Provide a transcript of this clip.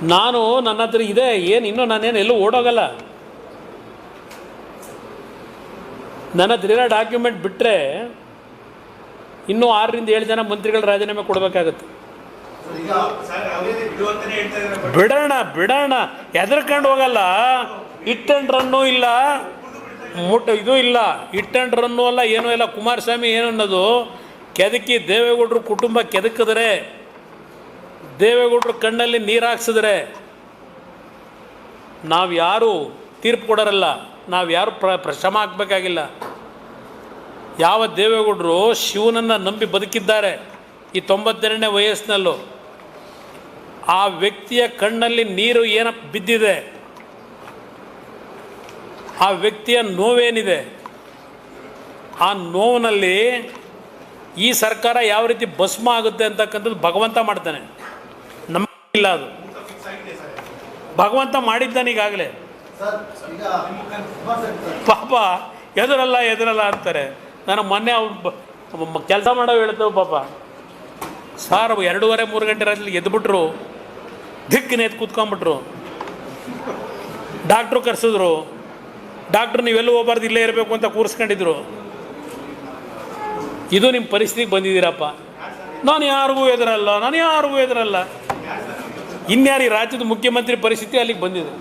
ನಾನು ನನ್ನ ಹತ್ರ ಇದೆ, ಏನು ಇನ್ನೂ ನಾನೇನು ಎಲ್ಲೂ ಓಡೋಗಲ್ಲ. ನನ್ನ ಹತ್ರ ಇರೋ ಡಾಕ್ಯುಮೆಂಟ್ ಬಿಟ್ಟರೆ ಇನ್ನೂ ಆರರಿಂದ ಏಳು ಜನ ಮಂತ್ರಿಗಳ ರಾಜೀನಾಮೆ ಕೊಡಬೇಕಾಗತ್ತೆ. ಬಿಡೋಣ ಬಿಡೋಣ. ಎದರ್ಕೊಂಡು ಹೋಗಲ್ಲ. ಇಟ್ ಅಂಡ್ ರನ್ನು ಇಲ್ಲ. ಮುಟ್ಟ ಇದು ಇಲ್ಲ. ಇಟ್ ಅಂಡ್ ರನ್ನು ಅಲ್ಲ, ಏನೂ ಇಲ್ಲ. ಕುಮಾರಸ್ವಾಮಿ ಏನು ಅನ್ನೋದು ಕೆದಕಿ ದೇವೇಗೌಡರು ಕುಟುಂಬ ಕೆದಕಿದ್ರೆ ದೇವೇಗೌಡರು ಕಣ್ಣಲ್ಲಿ ನೀರು ಹಾಕ್ಸಿದ್ರೆ ನಾವು ಯಾರು ತೀರ್ಪು ಕೊಡೋರಲ್ಲ, ನಾವು ಯಾರು ಪ್ರ, ಪ್ರಶ್ರಮ ಹಾಕಬೇಕಾಗಿಲ್ಲ. ಯಾವ ದೇವೇಗೌಡರು ಶಿವನನ್ನು ನಂಬಿ ಬದುಕಿದ್ದಾರೆ ಈ ತೊಂಬತ್ತೆರಡನೇ ವಯಸ್ಸಿನಲ್ಲೂ. ಆ ವ್ಯಕ್ತಿಯ ಕಣ್ಣಲ್ಲಿ ನೀರು ಏನ ಬಿದ್ದಿದೆ, ಆ ವ್ಯಕ್ತಿಯ ನೋವೇನಿದೆ, ಆ ನೋವಿನಲ್ಲಿ ಈ ಸರ್ಕಾರ ಯಾವ ರೀತಿ ಭಸ್ಮ ಆಗುತ್ತೆ ಅಂತಕ್ಕಂಥದ್ದು ಭಗವಂತ ಮಾಡ್ತಾನೆ. ಇಲ್ಲ ಅದು. ಭಗವಂತ ಮಾಡಿದ್ದಾನೆ ಈಗಾಗಲೇ. ಸರ್ ಈಗ ಪಾಪ, ಎದುರಲ್ಲ ಎದುರಲ್ಲ ಅಂತಾರೆ. ನಾನು ಮೊನ್ನೆ ಕೆಲಸ ಮಾಡೋ ಹೇಳ್ತೇವೆ ಪಾಪ. ಸಾರ್ ಎರಡೂವರೆ, ಮೂರು ಗಂಟೆ ರಾತ್ರಿ ಎದ್ಬಿಟ್ರು. ದಿಕ್ಕಿನ ಎದ್ದು ಕೂತ್ಕೊಂಡ್ಬಿಟ್ರು. ಡಾಕ್ಟ್ರು ಕರೆಸಿದ್ರು. ಡಾಕ್ಟ್ರು, ನೀವೆಲ್ಲೂ ಹೋಗ್ಬಾರ್ದು, ಇಲ್ಲೇ ಇರಬೇಕು ಅಂತ ಕೂರಿಸ್ಕೊಂಡಿದ್ರು. ಇದು ನಿಮ್ಮ ಪರಿಸ್ಥಿತಿಗೆ ಬಂದಿದ್ದೀರಪ್ಪ. ನಾನು ಯಾರಿಗೂ ಎದುರಲ್ಲ, ನಾನು ಯಾರಿಗೂ ಎದುರಲ್ಲ. ಇನ್ಯಾರು ಈ ರಾಜ್ಯದ ಮುಖ್ಯಮಂತ್ರಿ ಪರಿಸ್ಥಿತಿ ಅಲ್ಲಿಗೆ ಬಂದಿದೆ?